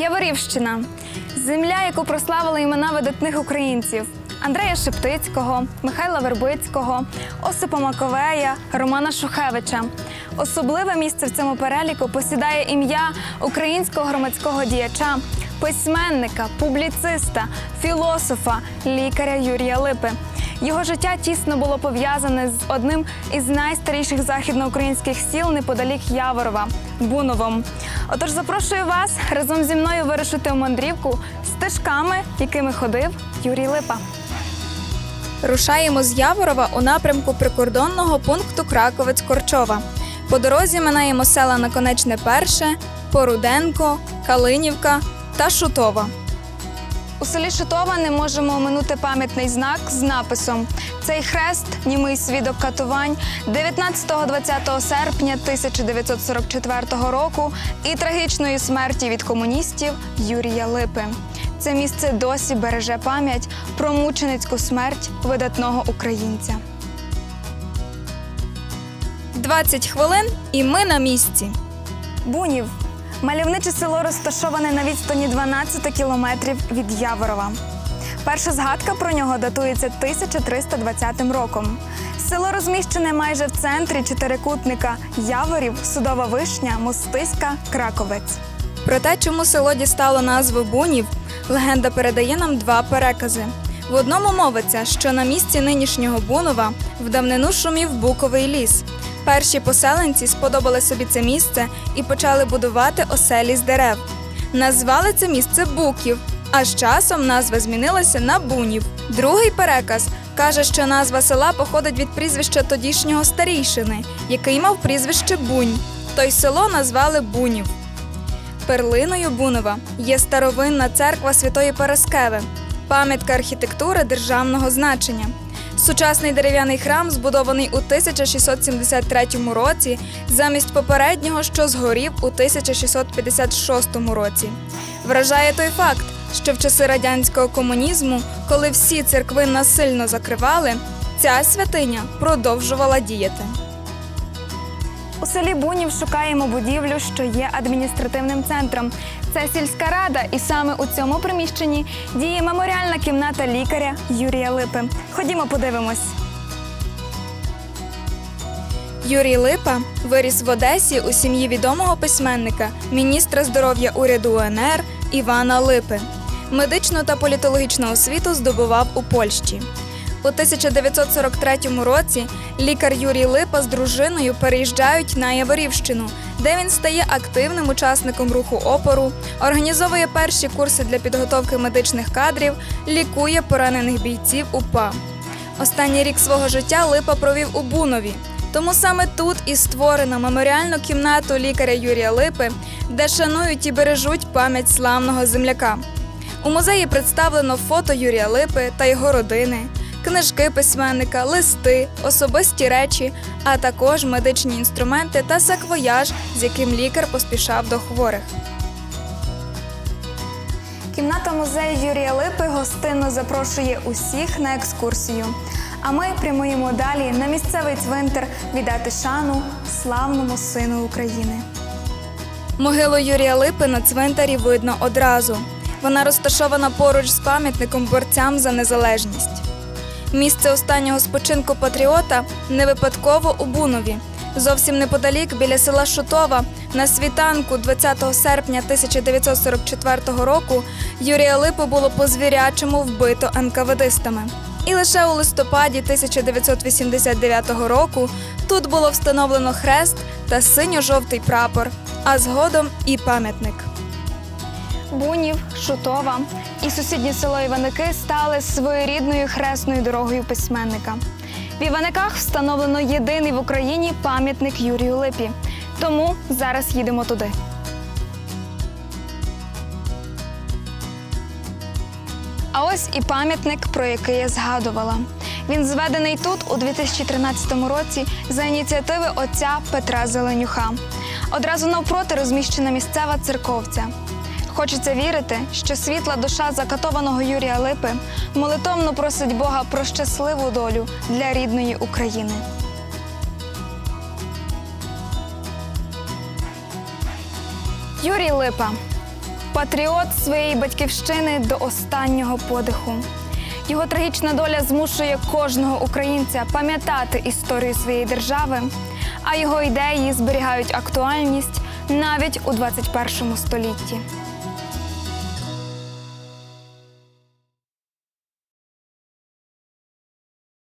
Яворівщина земля, яку прославили імена видатних українців. Андрея Шептицького, Михайла Вербицького, Осипа Маковея, Романа Шухевича. Особливе місце в цьому переліку посідає ім'я українського громадського діяча, письменника, публіциста, філософа, лікаря Юрія Липи. Його життя тісно було пов'язане з одним із найстаріших західноукраїнських сіл неподалік Яворова Буновом. Отож, запрошую вас разом зі мною вирушити у мандрівку стежками, якими ходив Юрій Липа. Рушаємо з Яворова у напрямку прикордонного пункту Краковець-Корчова. По дорозі минаємо села Наконечне Перше, Поруденко, Калинівка та Шутова. У селі Шутова не можемо оминути пам'ятний знак з написом Цей хрест, німий свідок катувань 19-20 серпня 1944 року і трагічної смерті від комуністів Юрія Липи. Це місце досі береже пам'ять про мученицьку смерть видатного українця. 20 хвилин і ми на місці. Бунів мальовниче село розташоване на відстані 12 кілометрів від Яворова. Перша згадка про нього датується 1320 роком. Село розміщене майже в центрі чотирикутника Яворів, Судова Вишня, Мостиська, Краковець. Про те, чому село дістало назву Бунів, легенда передає нам два перекази. В одному мовиться, що на місці нинішнього Бунова в давнину шумів буковий ліс. Перші поселенці сподобали собі це місце і почали будувати оселі з дерев. Назвали це місце Буків, а з часом назва змінилася на Бунів. Другий переказ каже, що назва села походить від прізвища тодішнього старійшини, який мав прізвище Бунь. То й село назвали Бунів. Перлиною Бунова є старовинна церква Святої Параскеви, пам'ятка архітектури державного значення. Сучасний дерев'яний храм збудований у 1673 році замість попереднього, що згорів у 1656 році. Вражає той факт, що в часи радянського комунізму, коли всі церкви насильно закривали, ця святиня продовжувала діяти. У селі Бунів шукаємо будівлю, що є адміністративним центром. Це сільська рада, і саме у цьому приміщенні діє меморіальна кімната лікаря Юрія Липи. Ходімо, подивимось. Юрій Липа виріс в Одесі у сім'ї відомого письменника, міністра здоров'я уряду УНР Івана Липи. Медичну та політологічну освіту здобував у Польщі. У 1943 році лікар Юрій Липа з дружиною переїжджають на Яворівщину, де він стає активним учасником руху опору, організовує перші курси для підготовки медичних кадрів, лікує поранених бійців УПА. Останній рік свого життя Липа провів у Бунові. Тому саме тут і створено меморіальну кімнату лікаря Юрія Липи, де шанують і бережуть пам'ять славного земляка. У музеї представлено фото Юрія Липи та його родини, книжки письменника, листи, особисті речі, а також медичні інструменти та саквояж, з яким лікар поспішав до хворих. Кімната музею Юрія Липи гостинно запрошує усіх на екскурсію. А ми прямуємо далі на місцевий цвинтар віддати шану славному сину України. Могилу Юрія Липи на цвинтарі видно одразу. Вона розташована поруч з пам'ятником борцям за незалежність. Місце останнього спочинку патріота не випадково у Бунові. Зовсім неподалік біля села Шутова на світанку 20 серпня 1944 року Юрія Липу було по звірячому вбито НКВДистами. І лише у листопаді 1989 року тут було встановлено хрест та синьо-жовтий прапор, а згодом і пам'ятник. Бунів, Шутова і сусіднє село Іваники стали своєрідною хресною дорогою письменника. В Іваниках встановлено єдиний в Україні пам'ятник Юрію Липі. Тому зараз їдемо туди. А ось і пам'ятник, про який я згадувала. Він зведений тут у 2013 році за ініціативи отця Петра Зеленюха. Одразу навпроти розміщена місцева церковця. Хочеться вірити, що світла душа закатованого Юрія Липи молитовно просить Бога про щасливу долю для рідної України. Юрій Липа патріот своєї батьківщини до останнього подиху. Його трагічна доля змушує кожного українця пам'ятати історію своєї держави, а його ідеї зберігають актуальність навіть у 21 столітті.